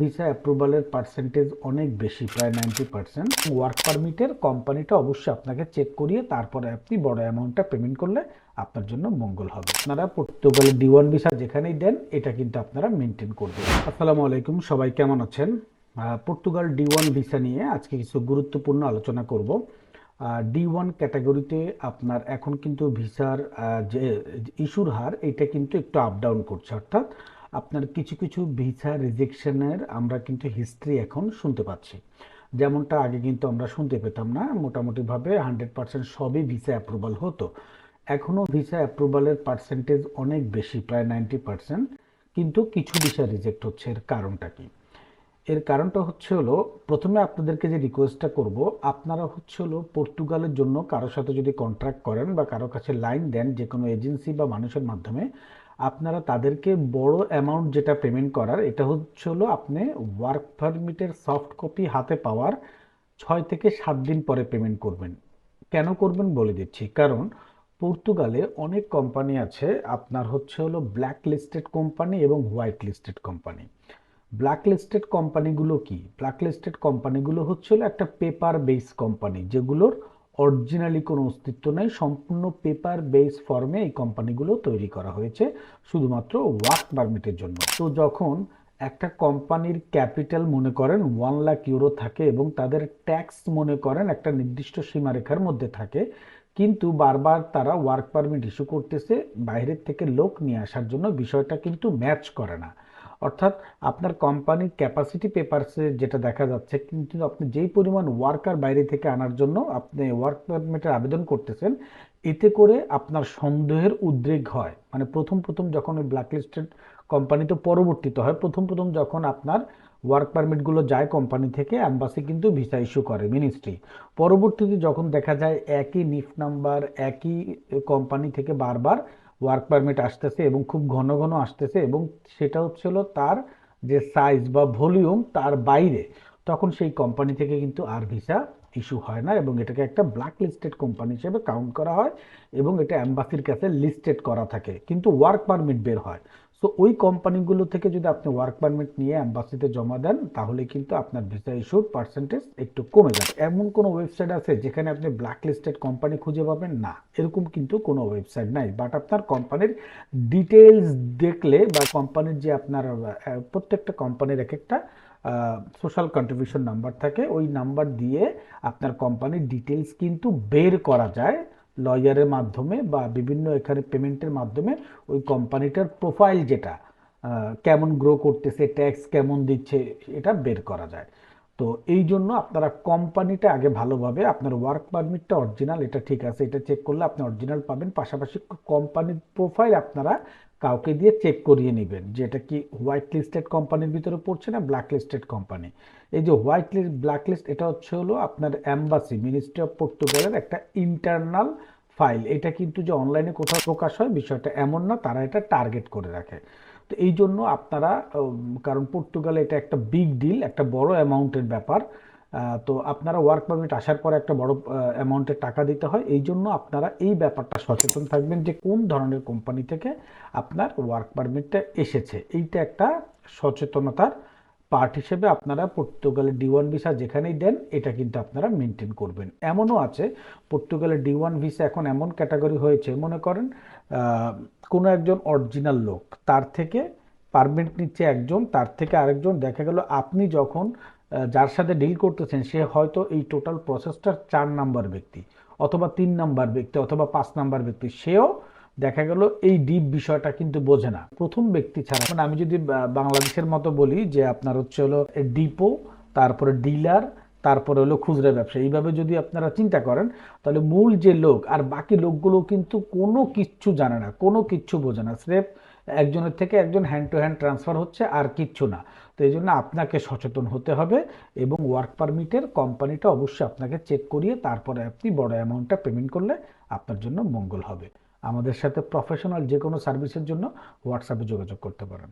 Visa অ্যাপ্রুভালের percentage অনেক বেশি, প্রায় নাইনটি পার্সেন্ট ওয়ার্ক পারমিটের কোম্পানিটা অবশ্যই আপনাকে চেক করিয়ে তারপরে আপনি বড় অ্যামাউন্টটা পেমেন্ট করলে আপনার জন্য মঙ্গল হবে। আপনারা পর্তুগালে ডি ওয়ান ভিসা যেখানেই দেন, এটা কিন্তু আপনারা মেনটেন করবেন। আসসালামু আলাইকুম, সবাই কেমন আছেন? পর্তুগাল ডি ওয়ান ভিসা নিয়ে আজকে কিছু গুরুত্বপূর্ণ আলোচনা করব। ডি ওয়ান ক্যাটাগরিতে আপনার এখন কিন্তু ভিসার যে ইস্যুর হার, এটা কিন্তু একটু আপ ডাউন করছে। অর্থাৎ আপনার কিছু কিছু ভিসা রিজেকশনের আমরা কিন্তু হিস্ট্রি এখন শুনতে পাচ্ছি। যেমনটা আগে কিন্তু আমরা শুনতে পেতাম না, মোটামুটিভাবে হান্ড্রেড পার্সেন্ট সবই ভিসা অ্যাপ্রুভাল হতো। এখনও ভিসা অ্যাপ্রুভালের পার্সেন্টেজ অনেক বেশি, প্রায় নাইনটি পার্সেন্ট কিন্তু কিছু ভিসা রিজেক্ট হচ্ছে এর কারণটা কি? এর কারণটা হচ্ছে হলো, প্রথমে আপনাদেরকে যে রিকোয়েস্টটা করব, আপনারা হচ্ছে হলো পর্তুগালের জন্য কারোর সাথে যদি কন্ট্রাক্ট করেন বা কারোর কাছে লাইন দেন যে কোনো এজেন্সি বা মানুষের মাধ্যমে, আপনারা তাদেরকে বড় অ্যামাউন্ট যেটা পেমেন্ট করার, এটা হচ্ছে হলো আপনি ওয়ার্ক পারমিটের সফট কপি হাতে পাওয়ার ছয় থেকে সাত দিন পরে পেমেন্ট করবেন। কেন করবেন বলে দিচ্ছি। কারণ পর্তুগালে অনেক কোম্পানি আছে, আপনার হচ্ছে হলো ব্ল্যাক লিস্টেড কোম্পানি এবং white listed company black listed কোম্পানিগুলো কি? ব্ল্যাক লিস্টেড কোম্পানিগুলো হচ্ছে হলো একটা পেপার বেস কোম্পানি যেগুলোর অরিজিনালি কোনো অস্তিত্ব নেই, সম্পূর্ণ পেপার বেস ফর্মে এই কোম্পানিগুলো তৈরি করা হয়েছে, শুধুমাত্র ওয়ার্ক পারমিটের জন্য। তো যখন একটা কোম্পানির ক্যাপিটাল মনে করেন ওয়ান লাখ ইউরো থাকে এবং তাদের ট্যাক্স মনে করেন একটা নির্দিষ্ট সীমারেখার মধ্যে থাকে, কিন্তু বারবার তারা ওয়ার্ক পারমিট ইস্যু করতেছে, বাইরের থেকে লোক নিয়ে আসার জন্য বিষয়টা কিন্তু ম্যাচ করে না। অর্থাৎ আপনার কোম্পানির ক্যাপাসিটি পেপারসে যেটা দেখা যাচ্ছে, কিন্তু আপনি যেই পরিমাণ ওয়ার্কার বাইরে থেকে আনার জন্য আপনি ওয়ার্ক পারমিটের আবেদন করতেছেন, এতে করে আপনার সন্দেহের উদ্রেক হয়। মানে প্রথম প্রথম যখন ওই ব্ল্যাকলিস্টেড কোম্পানি তো পরবর্তীতে হয়, প্রথম প্রথম যখন আপনার ওয়ার্ক পারমিটগুলো যায় কোম্পানি থেকে অ্যাম্বাসি কিন্তু ভিসা ইস্যু করে মিনিস্ট্রি পরবর্তীতে যখন দেখা যায় একই নিফ নাম্বার একই কোম্পানি থেকে বারবার ওয়ার্ক পারমিট আসতেছে এবং খুব ঘন ঘন আসতেছে এবং সেটা হচ্ছে হলো তার যে সাইজ বা ভলিউম তার বাইরে। তখন সেই কোম্পানি থেকে কিন্তু আর ভিসা ইস্যু হয় না এবং এটাকে একটা ব্ল্যাক লিস্টেড কোম্পানি হিসেবে কাউন্ট করা হয় এবং এটা অ্যাম্বাসির কাছে লিস্টেড করা থাকে। কিন্তু ওয়ার্ক পারমিট বের হয়। সো ওই কোম্পানিগুলো থেকে যদি আপনি ওয়ার্ক পারমিট নিয়ে অ্যাম্বাসিতে জমা দেন, তাহলে কিন্তু আপনার ভিসা ইস্যুর পার্সেন্টেজ একটু কমে যাবে। এমন কোনো ওয়েবসাইট আছে যেখানে আপনি ব্ল্যাক লিস্টেড কোম্পানি খুঁজে পাবেন? না, এরকম কিন্তু কোনো ওয়েবসাইট নাই। বাট আপনার কোম্পানির ডিটেলস দেখলে বা কোম্পানির যে আপনার প্রত্যেকটা কোম্পানির এক একটা সোশ্যাল কন্ট্রিবিউশন নাম্বার থাকে, ওই নাম্বার দিয়ে আপনার কোম্পানির ডিটেলস কিন্তু বের করা যায়। লয়ারের মাধ্যমে বা বিভিন্ন এখানে পেমেন্টের মাধ্যমে ওই কোম্পানিটার প্রোফাইল যেটা কেমন গ্রো করতেছে ট্যাক্স কেমন দিচ্ছে, এটা বের করা যায়। তো এই জন্য আপনারা কোম্পানিটা আগে ভালোভাবে আপনার ওয়ার্ক পারমিটটা অরিজিনাল এটা ঠিক আছে, এটা চেক করলে আপনি অরিজিনাল পাবেন। পাশাপাশি কোম্পানির প্রোফাইল আপনারা কাউকে দিয়ে চেক করিয়ে নেবেন যে এটা কি হোয়াইট লিস্টেড কোম্পানির ভিতরে পড়ছে না ব্ল্যাক লিস্টেড কোম্পানি এই যে হোয়াইট লিস্ট ব্ল্যাক লিস্ট এটা হচ্ছে হলো আপনার অ্যাম্বাসি মিনিস্ট্রি অফ পর্তুগালের একটা ইন্টারনাল ফাইল এটা কিন্তু যে অনলাইনে কোথাও প্রকাশ হয়, বিষয়টা এমন না, তারা এটা টার্গেট করে রাখে। তো এই জন্য আপনারা কারণ পর্তুগালে এটা একটা বিগ ডিল একটা বড় অ্যামাউন্টের ব্যাপার। তো আপনারা ওয়ার্ক পারমিট আসার পরে একটা বড় অ্যামাউন্টের টাকা দিতে হয়। এই জন্য আপনারা এই ব্যাপারটা সচেতন থাকবেন যে কোন ধরনের কোম্পানি থেকে আপনার ওয়ার্ক পারমিটটা এসেছে। এইটা একটা সচেতনতার পার্ট হিসেবে আপনারা পর্তুগালের ডি ওয়ান ভিসা যেখানেই দেন, এটা কিন্তু আপনারা মেনটেন করবেন। এমনও আছে পর্তুগালের ডি ওয়ান ভিসা এখন এমন ক্যাটাগরি হয়েছে, মনে করেন কোনো একজন অরিজিনাল লোক, তার থেকে পারমিট নিচ্ছে একজন, তার থেকে আরেকজন, দেখা গেল আপনি যখন যার সাথে ডিল করতেছেন, সে হয়তো এই টোটাল প্রসেসটার চার নাম্বার ব্যক্তি অথবা তিন নাম্বার ব্যক্তি অথবা পাঁচ নাম্বার ব্যক্তি, সেও দেখা গেল এই ডিপ বিষয়টা কিন্তু বোঝে না। প্রথম ব্যক্তি ছাড়া মানে আমি যদি বাংলাদেশের মতো বলি যে আপনার হচ্ছে হলো ডিপো তারপরে ডিলার তারপরে হলো খুচরা ব্যবসা। এইভাবে যদি আপনারা চিন্তা করেন, তাহলে মূল যে লোক আর বাকি লোকগুলো কিন্তু কোনো কিচ্ছু জানে না, কোনো কিচ্ছু বোঝে না। স্রেফ একজনের থেকে একজন হ্যান্ড টু হ্যান্ড ট্রান্সফার হচ্ছে আর কিচ্ছু না। তো এই জন্য আপনাকে সচেতন হতে হবে এবং ওয়ার্ক পারমিটের কোম্পানিটা অবশ্যই আপনাকে চেক করিয়ে তারপরে আপনি বড় অ্যামাউন্টটা পেমেন্ট করলে আপনার জন্য মঙ্গল হবে। আমাদের সাথে প্রফেশনাল যে কোনো সার্ভিসের জন্য হোয়াটসঅ্যাপে যোগাযোগ করতে পারেন।